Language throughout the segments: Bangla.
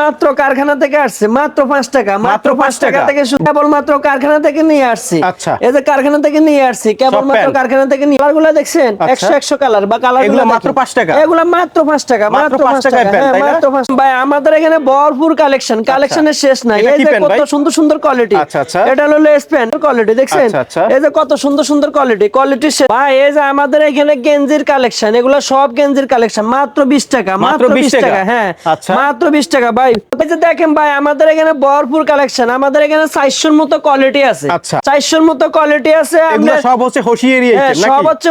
মাত্র কারখানা থেকে আসছে মাত্র পাঁচ টাকা মাত্র পাঁচ টাকা। থেকে শুরু কেবল মাত্র কারখানা থেকে নিয়ে আসছি। আচ্ছা। এই যে কারখানা থেকে নিয়ে আসছি কেবল মাত্র কারখানা থেকে নিয়ে কালারগুলো দেখছেন? আচ্ছা। একশো একশো কালার বা কালার এগুলো মাত্র পাঁচ টাকা? এগুলো মাত্র পাঁচ টাকা মাত্র মাত্র পাঁচ টাকা। হ্যাঁ, মাত্র পাঁচ ভাই আমাদের এখানে ভরপুর কালেকশন কালেকশনের শেষ নাই। এটা এই যে কত সুন্দর সুন্দর কোয়ালিটি আচ্ছা, আচ্ছা। এটা হলো লেস প্যান্ট কোয়ালিটি দেখছেন? আচ্ছা, আচ্ছা। এই যে কত সুন্দর সুন্দর কোয়ালিটি কোয়ালিটি ভাই এই যে আমাদের এখানে গেঞ্জির কালেকশন এগুলো সব গেঞ্জির কালেকশন মাত্র বিশ টাকা মাত্র মাত্র 20 বিশ টাকা? হ্যাঁ। আচ্ছা। মাত্র বিশ টাকা। ভাই যে দেখেন ভাই আমাদের এখানে ভরপুর কালেকশন আমাদের এখানে চারশোর মতো কোয়ালিটি আছে। আচ্ছা। চারশোর মতো কোয়ালিটি আছে সব হচ্ছে হ্যাঁ, সব হচ্ছে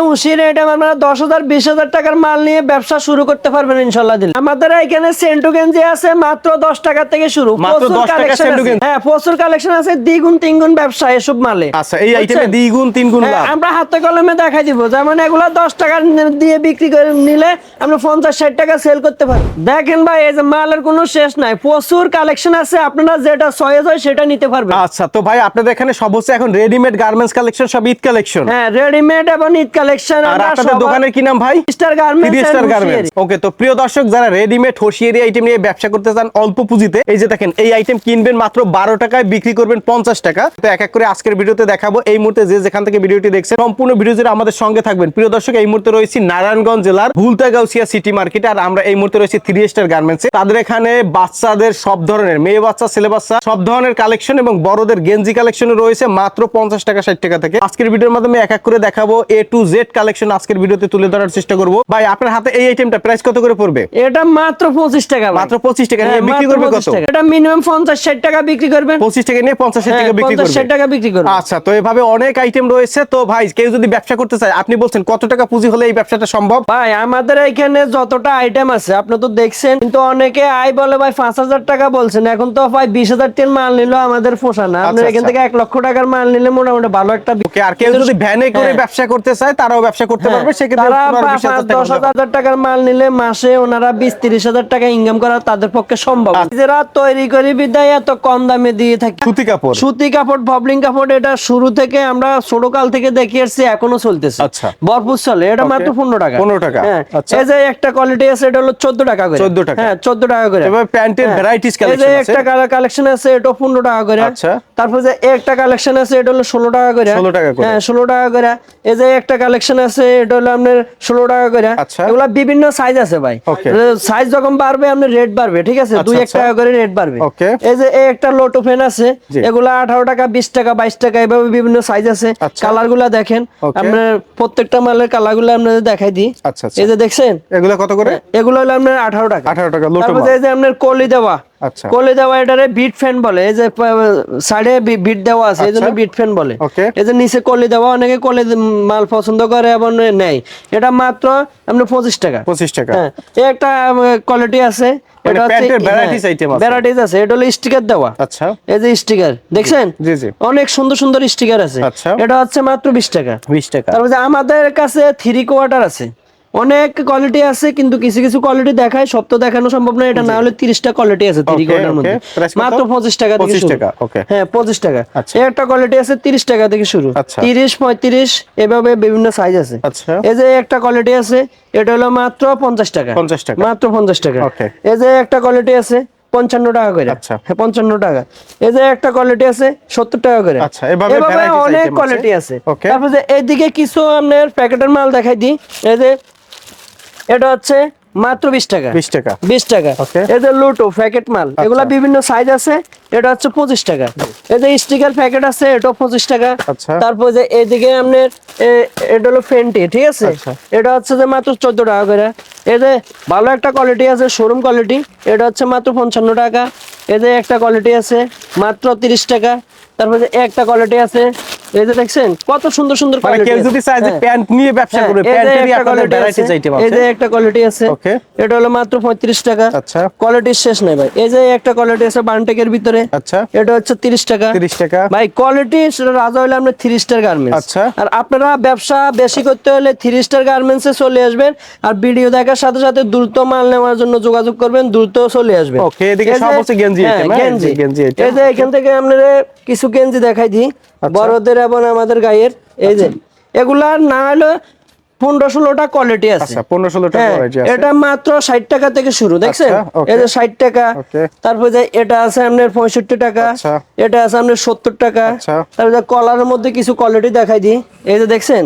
আপনারা দশ হাজার বিশ হাজার টাকার মাল নিয়ে ব্যবসা শুরু করতে পারবেন ইনশাল্লাহ আমাদের এখানে সেন্টু গেঞ্জি আছে মাত্র দশ টাকা থেকে শুরু। প্রচুর 10 টাকা collection সেন্টু আছে। গেঞ্জি। হ্যাঁ প্রচুর কালেকশন আছে দ্বিগুণ তিনগুণ ব্যবসা এসব মালে। আচ্ছা এই আইটেমে দ্বিগুণ তিনগুণ হ্যাঁ, আমরা হাতে কলমে দেখাই দিব। যেমন এগুলো দশ টাকা দিয়ে বিক্রি করে নিলে আমরা পঞ্চাশ ষাট টাকা সেল করতে পারি। দেখেন ভাই এই যে মালের কোনো শেষ নাই। প্রচুর কালেকশন আছে আপনারা যেটা চয়েস হয় সেটা নিতে পারবেন। আচ্ছা তো ভাই আপনাদের এখানে সব হচ্ছে এখন রেডিমেড গার্মেন্টস কালেকশন সব ঈদ কালেকশন হ্যাঁ রেডিমেড এবং ঈদ কালেকশন আর আপনাদের দোকানের কি নাম ভাই? Star garments star garments okay তো প্রিয় দর্শক যারা রেডিমেড হোসিয়ারি আইটেম নিয়ে ব্যবসা করতে চান অল্প পুঁজিতে এই যে দেখেন এই আইটেম কিনবেন মাত্র বারো টাকায় বিক্রি করবেন পঞ্চাশ টাকা। তো এক এক করে আজকের ভিডিওতে দেখাবো এই মুহূর্তে যে যেখান থেকে ভিডিওটি দেখছেন সম্পূর্ণ ভিডিও জুড়ে আমাদের সঙ্গে থাকবেন। প্রিয় দর্শক এই মুহূর্তে রয়েছি নারায়ণগঞ্জ জেলার ভুলতাগাউসিয়া সিটি মার্কেট আর আমরা এই মুহূর্তে রয়েছি থ্রি স্টার গার্মেন্টসে তাদের এখানে বাচ্চাদের সব ধরনের মেয়ে বাচ্চা ছেলে বাচ্চা সব ধরনের কালেকশন এবং বড়দের গেঞ্জি কালেকশন রয়েছে মাত্র পঞ্চাশ টাকা ষাট টাকা থেকে। আজকের ভিডিওর মাধ্যমে এক এক করে দেখাবো এ টু জেড কালেকশন আজকের ভিডিওতে তুলে ধরার চেষ্টা করব। ভাই আপনার হাতে এই আইটেমটা প্রাইস কত করে পড়বে? এটা মাত্র পঁচিশ টাকা মাত্র 25 টাকা নিয়ে হ্যাঁ, বিক্রি করবে কত? এটা মিনিমাম পঞ্চাশ ষাট টাকা বিক্রি করবেন পঁচিশ টাকা নিয়ে পঞ্চাশ হ্যাঁ, টাকা বিক্রি 50 করবে। 60 টাকা বিক্রি করবে। আচ্ছা তো এভাবে অনেক আইটেম রয়েছে। তো ভাই কেউ যদি ব্যবসা করতে চায় আপনি বলছেন কত টাকা পুঁজি হলে এই ব্যবসাটা সম্ভব? ভাই আমাদের এখানে যতটা আইটেম আছে আপনি তো দেখছেন কিন্তু অনেকে আই বলে ভাই পাঁচ হাজার টাকা বলছেন এখন তো ভাই বিশ হাজার টির মাল নিলেও আমাদের পোষা না আপনার আচ্ছা, এখান আচ্ছা। থেকে এক লক্ষ টাকার মাল নিলে মোটামুটি ভালো একটা আর কেউ যদি ভ্যানে করে হ্যাঁ। ব্যবসা করতে চায় তারাও ব্যবসা করতে পারবে সেক্ষেত্রে তারা পনেরো, পা- বিশ হাজার পাঁচ, টাকা দশ হাজার টাকার মাল নিলে মাসে ওনারা বিশ তিরিশ হাজার টাকা ইনকাম করা তাদের পক্ষে সম্ভব আচ্ছা। যারা তৈরি করে বিদায় এত কম দামে দিয়ে থাকি সুতি কাপড় সুতি কাপড় ববলিং কাপড় এটা শুরু থেকে আমরা ছোট কাল থেকে দেখে আসছি এখনও চলতেছে আচ্ছা। ভরপুর চলে এটা মাত্র পনেরো টাকা 15 টাকা। হ্যাঁ। এই যে একটা কোয়ালিটি আছে এটা হলো চোদ্দ টাকা করে 14 টাকা। হ্যাঁ চোদ্দ টাকা করে প্যান্টের যে collection আছে? একটা কালেকশন আছে এটা পনেরো টাকা করে আচ্ছা। তারপর যে একটা কালেকশন আছে এটা হলো ষোলো টাকা করে 16 টাকা করে। হ্যাঁ ষোলো টাকা করে এই যে একটা কালেকশন আছে এটা হলো আপনার ষোলো টাকা করে আচ্ছা। এগুলা বিভিন্ন সাইজ আছে ভাই সাইজ যখন বাড়বে আপনার রেট বাড়বে ঠিক আছে দুই আচ্ছা, এক টাকা আচ্ছা। করে রেট বাড়বে. এই যে এই একটা লোটো ফ্যান আছে এগুলা আঠারো টাকা বিশ টাকা বাইশ টাকা এভাবে বিভিন্ন সাইজ আছে আচ্ছা। কালারগুলা দেখেন. আপনার প্রত্যেকটা মালের কালারগুলো আপনাদের দেখাই দিই। এই যে দেখছেন এগুলো কত করে এগুলো হলো আপনার আঠারো টাকা 18 টাকা, লোটো তারপর এই যে আপনার কলি দেওয়া। আচ্ছা। কলি দেওয়া এটারে বিট ফ্যান বলে। এই যে সাইডে বিট দেওয়া আছে এই জন্য আচ্ছা। বিট ফ্যান বলে। এই যে নিচে কলি দেওয়া অনেকে কলি মাল পছন্দ করে এবং নেয়। এটা মাত্র পঁচিশ টাকা। 25 টাকা। হ্যাঁ একটা কোয়ালিটি আছে। মানে প্যান্টের varieties item আছে। ভ্যারাইটিস আছে। এটা হলো স্টিকার দেওয়া। আচ্ছা। এই যে স্টিকার দেখছেন? জি, জি। অনেক সুন্দর সুন্দর স্টিকার আছে। আচ্ছা। এটা হচ্ছে মাত্র বিশ টাকা। 20 টাকা। তারপর আমাদের কাছে থ্রি কোয়ার্টার আছে। অনেক কোয়ালিটি আছে কিন্তু কিছু কিছু কোয়ালিটি দেখায় সব তো দেখানো সম্ভব না এটা না হলে তিরিশটা কোয়ালিটি আছে থ্রি কোয়ার্টার মধ্যে। মাত্র পঁচিশ টাকা থেকে শুরু। টাকা. হ্যাঁ পঁচিশ টাকা। আচ্ছা। একটা কোয়ালিটি আছে তিরিশ টাকা থেকে শুরু। আচ্ছা। তিরিশ পঁয়ত্রিশ এভাবে বিভিন্ন সাইজ আছে। আচ্ছা। এই যে একটা কোয়ালিটি আছে এটা হলো মাত্র পঞ্চাশ টাকা। 50 টাকা। মাত্র পঞ্চাশ টাকা। এই যে একটা কোয়ালিটি আছে পঞ্চান্ন টাকা করে। আচ্ছা। হ্যাঁ পঞ্চান্ন টাকা। এই যে একটা কোয়ালিটি আছে সত্তর টাকা করে। আচ্ছা, এভাবে অনেক কোয়ালিটি আছে. তারপর যে এইদিকে কিছু আপনার প্যাকেটের মাল দেখাই দিই। এই যে এটা হচ্ছে মাত্র বিশ টাকা। 20 টাকা। বিশ টাকা। যে লুটো প্যাকেট মাল এগুলা বিভিন্ন সাইজ আছে এটা হচ্ছে পঁচিশ টাকা। এই যে স্টিকার প্যাকেট আছে এটাও পঁচিশ টাকা। আচ্ছা। তারপর যে এইদিকে আপনার এটা হলো ফেন্টি ঠিক আছে? আচ্ছা। এটা হচ্ছে যে মাত্র চোদ্দ টাকা করে। যে ভালো একটা কোয়ালিটি আছে শোরুম কোয়ালিটি এটা হচ্ছে মাত্র পঞ্চান্ন টাকা। এই যে একটা কোয়ালিটি আছে মাত্র তিরিশ টাকা। তারপর যে একটা কোয়ালিটি আছে এই যে দেখছেন কত সুন্দর সুন্দর মানে কেউ যদি চায় যে হ্যাঁ। প্যান্ট নিয়ে ব্যবসা হ্যাঁ, করবে প্যান্টেরই আপনাদের আছে, এই যে একটা কোয়ালিটি আছে Okay. এটা হলো মাত্র পঁয়ত্রিশ টাকা আচ্ছা। শেষ নাই ভাই এই যে একটা কোয়ালিটি আছে বানটেকের ভিতরে আচ্ছা এটা হচ্ছে তিরিশ টাকা 30 টাকা ভাই কোয়ালিটি রাজা আমরা স্টার গার্মেন্টস আচ্ছা। আর আপনারা ব্যবসা বেশি করতে হলে থ্রি স্টার গার্মেন্টসে চলে আসবেন আর ভিডিও দেখার সাথে সাথে দ্রুত মাল নেওয়ার জন্য যোগাযোগ করবেন দ্রুত চলে আসবেন Okay, এদিকে সব হচ্ছে গেঞ্জি হ্যাঁ, হ্যাঁ? গেঞ্জি গেঞ্জি এই যে এখান থেকে আপনারা কিছু গেঞ্জি দেখাই দিই আচ্ছা। বড়দের এবং আমাদের গায়ের এই যে এগুলা না হলে পনেরো ষোলোটা কোয়ালিটি আছে আচ্ছা পনেরো ষোলো টাকা হ্যাঁ, এটা মাত্র ষাট টাকা থেকে শুরু দেখছেন আচ্ছা, এই যে ষাট টাকা. তারপরে যে এটা আছে আপনার পঁয়ষট্টি টাকা আচ্ছা। এটা আছে আপনার সত্তর টাকা আচ্ছা। তারপরে যে কলারের মধ্যে কিছু কোয়ালিটি দেখাই দিই এই যে দেখছেন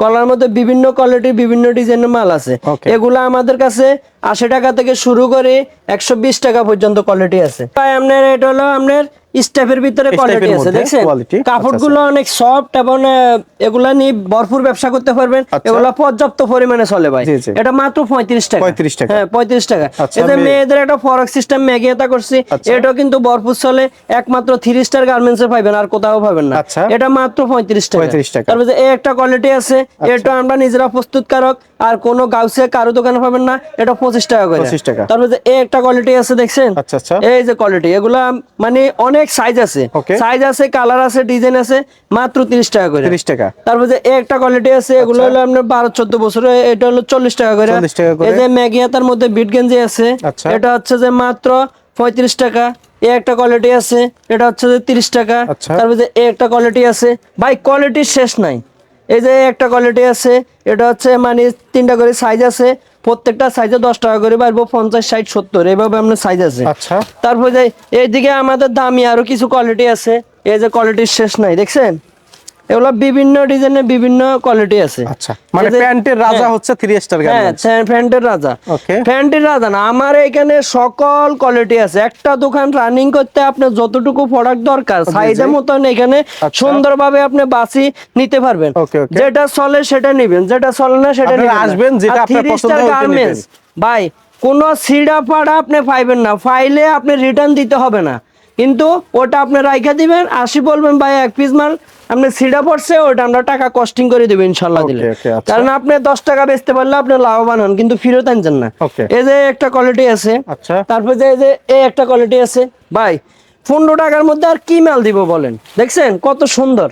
কলার মধ্যে বিভিন্ন কোয়ালিটির বিভিন্ন ডিজাইনের মাল আছে. এগুলো আমাদের কাছে আশি টাকা থেকে শুরু করে একশো বিশ টাকা পর্যন্ত কোয়ালিটি আছে। তাই আপনার এটা হলো আপনার স্টেপের ভিতরে কোয়ালিটি আছে দেখছেন? আচ্ছা, কাপড়গুলো অনেক সফট এবং এগুলা নিয়ে ভরপুর ব্যবসা করতে পারবেন। আচ্ছা। এগুলা পর্যাপ্ত পরিমাণে চলে ভাই। এটা মাত্র পঁয়ত্রিশ টাকা। 35 টাকা। হ্যাঁ পঁয়ত্রিশ টাকা। আচ্ছা, এতে মেয়েদের একটা ফরক সিস্টেম ম্যাগিয়াতা করছি। আচ্ছা। এটাও কিন্তু ভরপুর চলে। একমাত্র থ্রি স্টার গার্মেন্টসে পাইবেন আর কোথাও পাবেন না। আচ্ছা। এটা মাত্র পঁয়ত্রিশ টাকা। 35 টাকা। তারপরে যে এই একটা কোয়ালিটি আছে। এটা আমরা নিজেরা প্রস্তুতকারক। আর কোনো গাউসে কারও দোকানে পাবেন না। এটা পঁচিশ টাকা করে। 25 টাকা। তারপরে যে এই একটা কোয়ালিটি আছে দেখছেন? আচ্ছা, আচ্ছা। এই যে কোয়ালিটি এগুলা মানে অনেক সাইজ আছে। সাইজ আছে কালার আছে ডিজাইন আছে মাত্র তিরিশ টাকা করে। 30 টাকা। তারপরে যে একটা কোয়ালিটি আছে এগুলো হলো আপনার বারো চোদ্দ বছরে এটা হলো চল্লিশ টাকা করে। 40 টাকা করে। এই যে ম্যাগিয়াতার মধ্যে বিট গেঞ্জি আছে। আচ্ছা। এটা হচ্ছে যে মাত্র পঁয়ত্রিশ টাকা। এই একটা কোয়ালিটি আছে এটা হচ্ছে যে তিরিশ টাকা। আচ্ছা। তারপরে যে এই একটা কোয়ালিটি আছে ভাই কোয়ালিটির শেষ নাই। এই যে একটা কোয়ালিটি আছে এটা হচ্ছে মানে তিনটা করে সাইজ আছে। প্রত্যেকটা সাইজে দশ টাকা করে পারব পঞ্চাশ ষাট সত্তর এইভাবে আপনার সাইজ আছে। আচ্ছা। তারপরে এইদিকে আমাদের দামি আরও কিছু কোয়ালিটি আছে এই যে কোয়ালিটির শেষ নাই দেখছেন? এগুলো বিভিন্ন ডিজাইনের বিভিন্ন কোয়ালিটি আছে আচ্ছা মানে প্যান্টের রাজা হ্যাঁ। হচ্ছে থ্রি স্টার হ্যাঁ প্যান্টের রাজা Okay. প্যান্টের রাজা না আমার এখানে সকল কোয়ালিটি আছে একটা দোকান রানিং করতে আপনার যতটুকু প্রোডাক্ট দরকার সাইজের মতন এখানে আচ্ছা। সুন্দরভাবে আপনি বাসি নিতে পারবেন. যেটা চলে সেটা নেবেন যেটা চলে না সেটা আসবেন, যেটা আপনার পছন্দ নেবেন। ভাই কোন সিডা পাড়া আপনি পাইবেন না ফাইলে আপনি রিটার্ন দিতে হবে না কিন্তু ওটা আপনি রাইখা দিবেন আসি বলবেন ভাই এক পিস মাল আপনি সিডা পড়ছে ওটা আমরা টাকা কস্টিং করে দেবেন ইনশাল্লাহ দিলে। আচ্ছা। কারণ আপনি দশ টাকা বেচতে পারলে আপনি লাভবান হন কিন্তু ফেরত আনছেন না। এই যে একটা কোয়ালিটি আছে আচ্ছা। তারপর যে এই যে এই একটা কোয়ালিটি আছে ভাই পনেরো টাকার মধ্যে আর কি মাল দিব বলেন? দেখছেন কত সুন্দর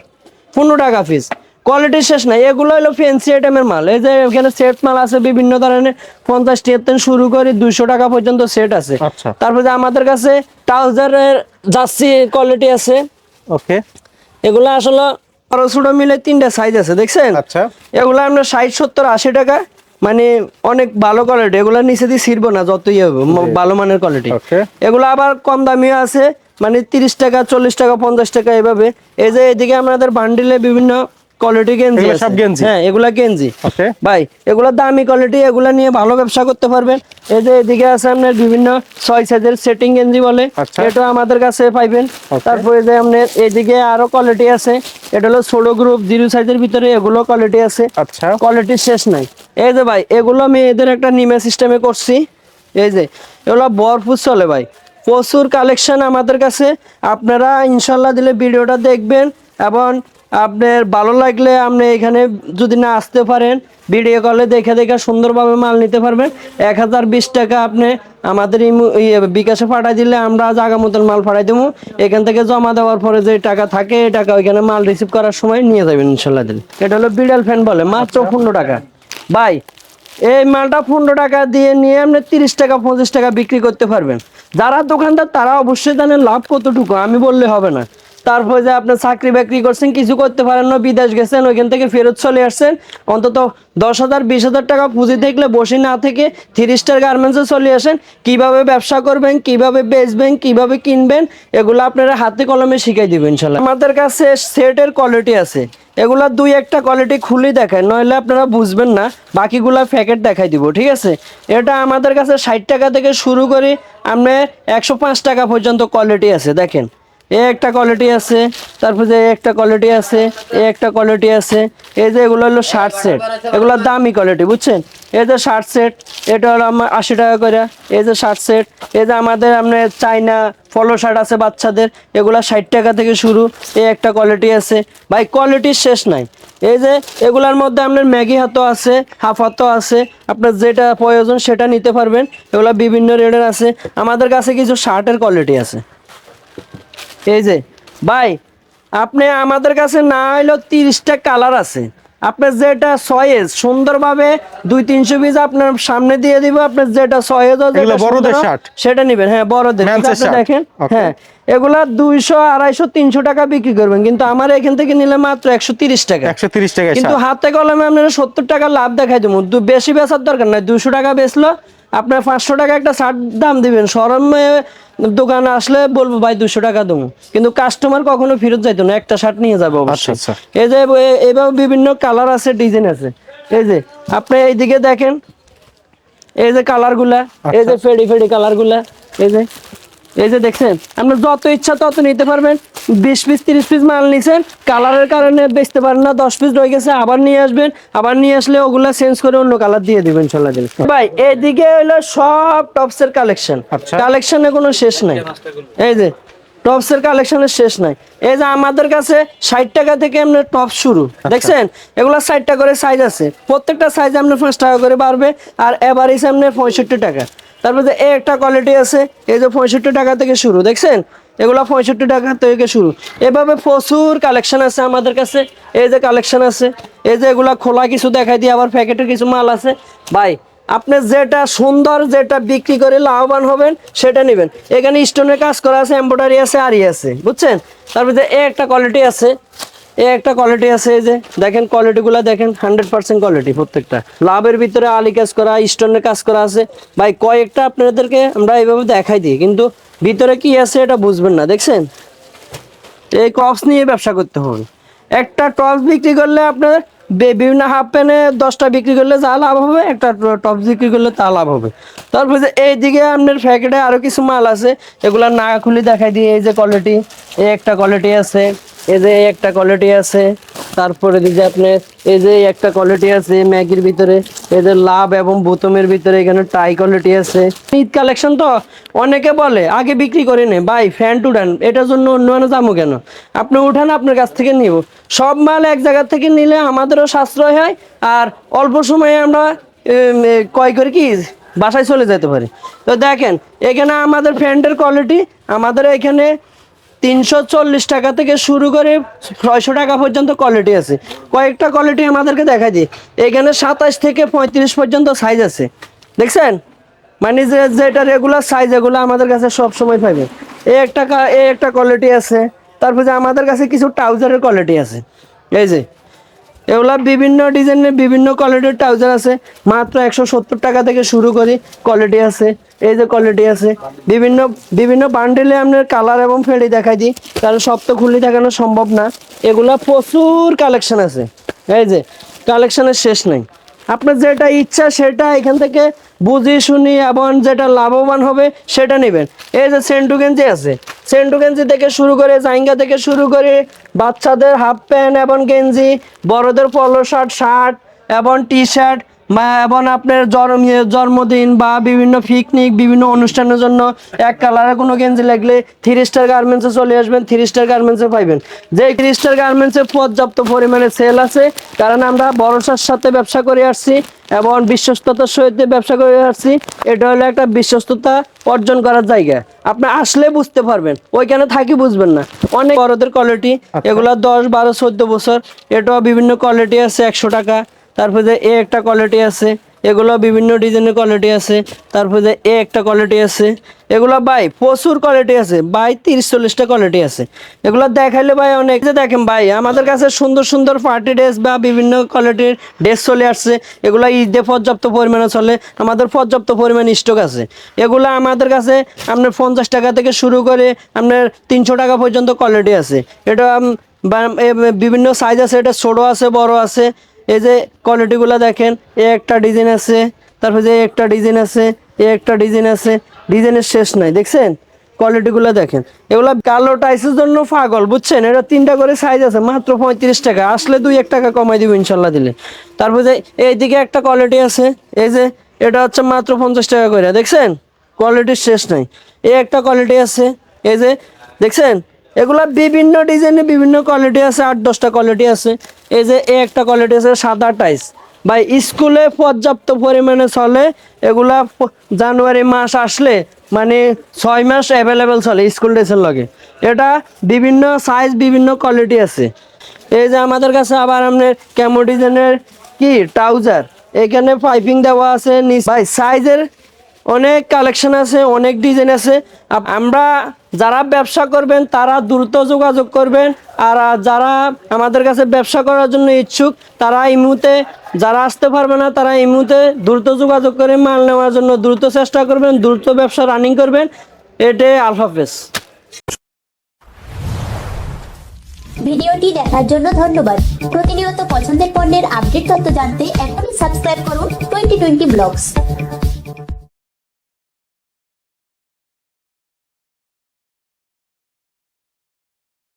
পনেরো টাকা পিস কোয়ালিটি শেষ নাই এগুলো হলো ফ্যান্সি আইটেমের মাল। এই যে এখানে সেট মাল আছে বিভিন্ন ধরনের পঞ্চাশ টিয়াত্তর শুরু করে দুইশো টাকা পর্যন্ত সেট আছে। আচ্ছা। তারপর যে আমাদের কাছে ট্রাউজারের জার্সি কোয়ালিটি আছে। ওকে। এগুলা আসলে বড় ছোট মিলে তিনটা সাইজ আছে দেখছেন? আচ্ছা। এগুলো আমরা ষাট সত্তর আশি টাকা মানে অনেক ভালো কোয়ালিটি এগুলো নিচে দিয়ে ছিড়বো না যতই হবে ভালো মানের কোয়ালিটি ওকে। এগুলো আবার কম দামিও আছে মানে তিরিশ টাকা চল্লিশ টাকা পঞ্চাশ টাকা এভাবে। এই যে এদিকে আমাদের বান্ডিলে বিভিন্ন কোয়ালিটি গেঞ্জি সব গেঞ্জি? হ্যাঁ এগুলা গেঞ্জি ওকে ভাই এগুলো দামি কোয়ালিটি এগুলা নিয়ে ভালো ব্যবসা করতে পারবেন। এই যে এদিকে আছে আপনার বিভিন্ন ছয় সাইজের সেটিং গেঞ্জি বলে। আচ্ছা। এটা আমাদের কাছে পাইবেন. তারপরে যে আপনার এদিকে আরও কোয়ালিটি আছে। এটা হলো ছোট গ্রুপ জিরো সাইজের ভিতরে এগুলো কোয়ালিটি আছে। আচ্ছা। কোয়ালিটি শেষ নাই। এই যে ভাই এগুলো আমি এদের একটা নিমে সিস্টেমে করছি। এই যে এগুলো ভরপুর চলে ভাই। প্রচুর কালেকশন আমাদের কাছে। আপনারা ইনশাল্লাহ দিলে ভিডিওটা দেখবেন এবং আপনার ভালো লাগলে আপনি এখানে যদি না আসতে পারেন ভিডিও কলে দেখে দেখে সুন্দরভাবে মাল নিতে পারবেন। এক হাজার বিশ টাকা আপনি আমাদের বিকাশে পাঠাই দিলে আমরা জায়গা মতন মাল পাঠাই দেবো। এখান থেকে জমা দেওয়ার পরে যে টাকা থাকে টাকা ওইখানে মাল রিসিভ করার সময় নিয়ে যাবেন ইনশাল্লাহ দিলে। এটা হলো বিড়াল ফ্যান বলে, মাত্র পনেরো টাকা। ভাই, এই মালটা পনেরো টাকা দিয়ে নিয়ে আপনি তিরিশ টাকা, পঁচিশ টাকা বিক্রি করতে পারবেন। যারা দোকানদার, তারা অবশ্যই জানেন লাভ কতটুকু। আমি বললে হবে না। তারপরে যে আপনি চাকরি বাকরি করছেন, কিছু করতে পারেন না, বিদেশ গেছেন, ওইখান থেকে ফেরত চলে আসছেন। অন্তত দশ হাজার, বিশ হাজার টাকা পুঁজি থাকলে বসে না থেকে থ্রি স্টার গার্মেন্টসে চলে আসেন। কীভাবে ব্যবসা করবেন, কীভাবে বেচবেন, কীভাবে কিনবেন, এগুলো আপনারা হাতে কলমে শিখাই দিবেন ইনশাল্লাহ। আমাদের কাছে সেটের কোয়ালিটি আছে। এগুলা দুই একটা কোয়ালিটি খুলে দেখায়, নইলে আপনারা বুঝবেন না। বাকিগুলা প্যাকেট দেখাই দিব, ঠিক আছে? এটা আমাদের কাছে ষাট টাকা থেকে শুরু করে আপনার একশো পাঁচ টাকা পর্যন্ত কোয়ালিটি আছে, দেখেন। এ একটা কোয়ালিটি আছে, তারপর যে একটা কোয়ালিটি আছে, এ একটা কোয়ালিটি আছে, এই যে এগুলো হলো শার্ট সেট এগুলো দামি কোয়ালিটি বুঝছেন? এই যে শার্ট সেট এটা হলো আমার আশি টাকা করে এই যে শার্ট সেট এই যে আমাদের আপনার চাইনা ফলো শার্ট আছে বাচ্চাদের, এগুলা ষাট টাকা থেকে শুরু এই একটা কোয়ালিটি আছে। ভাই কোয়ালিটির শেষ নাই। এই যে এগুলার মধ্যে আপনার ম্যাগি হাতও আছে হাফ হাতও আছে, আপনার যেটা প্রয়োজন সেটা নিতে পারবেন। এগুলো বিভিন্ন রেটের আছে। আমাদের কাছে কিছু শার্টের কোয়ালিটি আছে। এই যে ভাই আপনি আমাদের কাছে না হইলেও তিরিশটা কালার আছে। আপনার যেটা সয়েজ সুন্দরভাবে দুই তিনশো পিস আপনার সামনে দিয়ে দিব আপনার যেটা সয়েজ? সেটা নিবেন। হ্যাঁ বড়দের? দেখেন হ্যাঁ এগুলা দুইশো আড়াইশো তিনশো টাকা বিক্রি করবেন কিন্তু আমার এখান থেকে নিলে মাত্র একশো তিরিশ টাকা। একশো তিরিশ টাকা কিন্তু হাতে কলমে আপনার সত্তর টাকা লাভ দেখাই দেবো। বেশি বেচার দরকার নাই দুশো টাকা বেচলো আপনার পাঁচশো টাকা একটা শার্ট দাম দিবেন। সরমে দোকানে আসলে বলব ভাই দুশো টাকা দেবো। কিন্তু কাস্টমার কখনো ফেরত যাইতো না একটা শার্ট নিয়ে যাব অবশ্যই। আচ্ছা, এই যে এবার এভাবে বিভিন্ন কালার আছে ডিজাইন আছে। এই যে আপনি এইদিকে দেখেন এই যে কালারগুলা এই যে ফেডি ফেডি কালারগুলা এই যে এই যে দেখছেন আপনার যত ইচ্ছা তত নিতে পারবেন। বিশ পিস তিরিশ পিস মাল নিছেন কালারের কারণে বেচতে পারেন না দশ পিস রয়ে গেছে আবার নিয়ে আসবেন। আবার নিয়ে আসলে ওগুলা চেঞ্জ করে অন্য কালার দিয়ে দিবেন চলা দিন ভাই এদিকে হলো সব টপসের কালেকশন আচ্ছা। কালেকশনে কোনো শেষ নাই। এই যে টপসের কালেকশনের শেষ নাই। এই যে আমাদের কাছে ষাট টাকা থেকে আপনার টপ শুরু। দেখছেন? এগুলো ষাট টাকা করে সাইজ আছে। প্রত্যেকটা সাইজ আপনার পাঁচ টাকা করে বাড়বে আর এভারেজ আপনার পঁয়ষট্টি টাকা। তারপর যে একটা কোয়ালিটি আছে, এই যে পঁয়ষট্টি টাকা থেকে শুরু, দেখছেন? এগুলো পঁয়ষট্টি টাকা থেকে শুরু। এভাবে প্রচুর কালেকশন আছে আমাদের কাছে। এই যে কালেকশন আছে, এই যে এগুলা খোলা কিছু দেখাই দিয়ে আবার প্যাকেটের কিছু মাল আছে। ভাই, আপনি যেটা সুন্দর যেটা বিক্রি করে লাভবান হবেন, সেটা নেবেন। এখানে স্টোনের কাজ করা আছে এম্ব্রয়ডারি আছে, আরি আছে, বুঝছেন? তারপরে যে একটা কোয়ালিটি আছে একটা কোয়ালিটি আছে, এই যে দেখেন কোয়ালিটিগুলো দেখেন হান্ড্রেড পার্সেন্ট কোয়ালিটি প্রত্যেকটা। লাভের ভিতরে আলি কাজ করা স্টোনের কাজ করা আছে। ভাই, কয়েকটা আপনাদেরকে আমরা এইভাবে দেখাই দিই, কিন্তু ভিতরে কি আছে এটা বুঝবেন না, দেখছেন? এই কক্স নিয়ে ব্যবসা করতে হবে। একটা টপস বিক্রি করলে আপনার বিভিন্ন হাফ প্যানে দশটা বিক্রি করলে যা লাভ হবে, একটা টপ বিক্রি করলে তা লাভ হবে। তারপরে যে এইদিকে আপনার প্যাকেটে আরও কিছু মাল আছে, এগুলা না খুলে দেখাই দিয়ে এই যে কোয়ালিটি এই একটা কোয়ালিটি আছে, এই যে একটা কোয়ালিটি আছে, তারপরে দিকে আপনার, এই যে একটা কোয়ালিটি আছে ম্যাগির ভিতরে, এই যে লাভ এবং বোতমের ভিতরে এখানে টাই কোয়ালিটি আছে। ঈদ কালেকশন তো অনেকে বলে, আগে বিক্রি করে নে ভাই ফ্যান্ট উঠান, এটার জন্য অন্য দামও কেন? আপনি উঠান, আপনার কাছ থেকে নিব। সব মাল এক জায়গা থেকে নিলে আমাদেরও সাশ্রয় হয় আর অল্প সময়ে আমরা এ, ক্রয় করে কি বাসায় চলে যেতে পারি। তো দেখেন এখানে আমাদের ফ্যান্টের কোয়ালিটি আমাদের এখানে তিনশো চল্লিশ টাকা থেকে শুরু করে ছয়শো টাকা পর্যন্ত কোয়ালিটি আছে। কয়েকটা কোয়ালিটি আমাদেরকে দেখা দিই। এখানে সাতাশ থেকে পঁয়ত্রিশ পর্যন্ত সাইজ আছে। দেখছেন? মানে যে যেটা রেগুলার সাইজ এগুলো আমাদের কাছে সব সময় পাবে এই একটা এই একটা কোয়ালিটি আছে। তারপর যে আমাদের কাছে কিছু ট্রাউজারের কোয়ালিটি আছে। এই যে, এগুলা বিভিন্ন ডিজাইনের বিভিন্ন কোয়ালিটির ট্রাউজার আছে। মাত্র একশো সত্তর টাকা থেকে শুরু করি কোয়ালিটি আছে। এই যে কোয়ালিটি আছে। বিভিন্ন বিভিন্ন বান্ডেলে আপনার কালার এবং ফেডি দেখাই দিই। কারণ সব তো খুলে দেখানো সম্ভব না। এগুলা প্রচুর কালেকশন আছে। এই যে কালেকশনের শেষ নেই। আপনার যেটা ইচ্ছা সেটা এখান থেকে বুঝি শুনি এবং যেটা লাভবান হবে, সেটা নেবেন। এই যে সেন্টু গেঞ্জি আছে, সেন্টু গেঞ্জি থেকে শুরু করে জাইঙ্গা থেকে শুরু করে বাচ্চাদের হাফ প্যান্ট এবং গেঞ্জি, বড়দের পলো শার্ট শার্ট এবং টি শার্ট এবং আপনার জন্ম জন্মদিন বা বিভিন্ন পিকনিক বিভিন্ন অনুষ্ঠানের জন্য এক কালারের কোনো গেঞ্জি লাগলে থ্রি স্টার গার্মেন্টসে চলে আসবেন থ্রি স্টার গার্মেন্টসে পাইবেন। যে থ্রি স্টার গার্মেন্টসে পর্যাপ্ত পরিমাণে সেল আছে কারণ আমরা ভরসার সাথে ব্যবসা করে আসছি এবং বিশ্বস্ততার সহিত ব্যবসা করে আসছি এটা হলো একটা বিশ্বস্ততা অর্জন করার জায়গা। আপনি আসলে বুঝতে পারবেন ওইখানে থাকি বুঝবেন না। অনেক বড়দের কোয়ালিটি এগুলো দশ বারো চোদ্দ বছর এটাও বিভিন্ন কোয়ালিটি আছে একশো টাকা। তারপরে যে এ একটা কোয়ালিটি আছে, এগুলো বিভিন্ন ডিজাইনের কোয়ালিটি আছে, তারপরে যে এ একটা কোয়ালিটি আছে, এগুলো ভাই প্রচুর কোয়ালিটি আছে, ভাই তিরিশ চল্লিশটা কোয়ালিটি আছে। এগুলো দেখাইলে ভাই অনেক যে দেখেন ভাই, আমাদের কাছে সুন্দর সুন্দর পার্টি ড্রেস বা বিভিন্ন কোয়ালিটির ড্রেস চলে আসছে, এগুলো ঈদে পর্যাপ্ত পরিমাণে চলে, আমাদের পর্যাপ্ত পরিমাণ স্টক আছে। এগুলো আমাদের কাছে আপনার পঞ্চাশ টাকা থেকে শুরু করে আপনার তিনশো টাকা পর্যন্ত কোয়ালিটি আছে। এটা বিভিন্ন সাইজ আছে, এটা ছোটো আছে, বড় আছে এই যে কোয়ালিটিগুলো দেখেন, এ একটা ডিজাইন আছে, তারপরে যে একটা ডিজাইন আছে, এ একটা ডিজাইন আছে ডিজাইনের শেষ নাই, দেখছেন? কোয়ালিটিগুলো দেখেন। এগুলো কালো টাইসের জন্য পাগল, বুঝছেন? এটা তিনটা করে সাইজ আছে, মাত্র পঁয়ত্রিশ টাকা, আসলে দুই এক টাকা কমাই দিব ইনশাল্লাহ দিলে। তারপরে যে এইদিকে একটা কোয়ালিটি আছে, এই যে এটা হচ্ছে মাত্র পঞ্চাশ টাকা করে দেখছেন? কোয়ালিটির শেষ নাই। এই একটা কোয়ালিটি আছে, এই যে, দেখছেন? এগুলা বিভিন্ন ডিজাইনে বিভিন্ন কোয়ালিটি আছে, আট, দশটা কোয়ালিটি আছে। এই যে একটা কোয়ালিটি আছে সাদা টাইস ভাই, স্কুলে পর্যাপ্ত পরিমাণে চলে, এগুলা জানুয়ারি মাস আসলে মানে ছয় মাস অ্যাভেলেবেল চলে স্কুল ড্রেসের লগে। এটা বিভিন্ন সাইজ বিভিন্ন কোয়ালিটি আছে। এই যে আমাদের কাছে আবার আপনার ক্যামো ডিজাইনের কি? ট্রাউজার এখানে পাইপিং দেওয়া আছে ভাই সাইজের অনেক কালেকশন আছে, অনেক ডিজাইন আছে। আমরা যারা ব্যবসা করবেন, তারা দ্রুত যোগাযোগ করবেন আর যারা আমাদের কাছে ব্যবসা করার জন্য ইচ্ছুক, তারা এই মুহূর্তে যারা আসতে পারবে না, তারা এই মুহূর্তে দ্রুত যোগাযোগ করে মাল নেওয়ার জন্য দ্রুত চেষ্টা করবেন, দ্রুত ব্যবসা রানিং করবেন। এটাই আলফাফেস ভিডিওটি দেখার জন্য ধন্যবাদ। প্রতিনিয়ত পছন্দের পণ্যের আপডেট তথ্য জানতে এখনই সাবস্ক্রাইব করুন টোয়েন্টি টোয়েন্টি ব্লগস।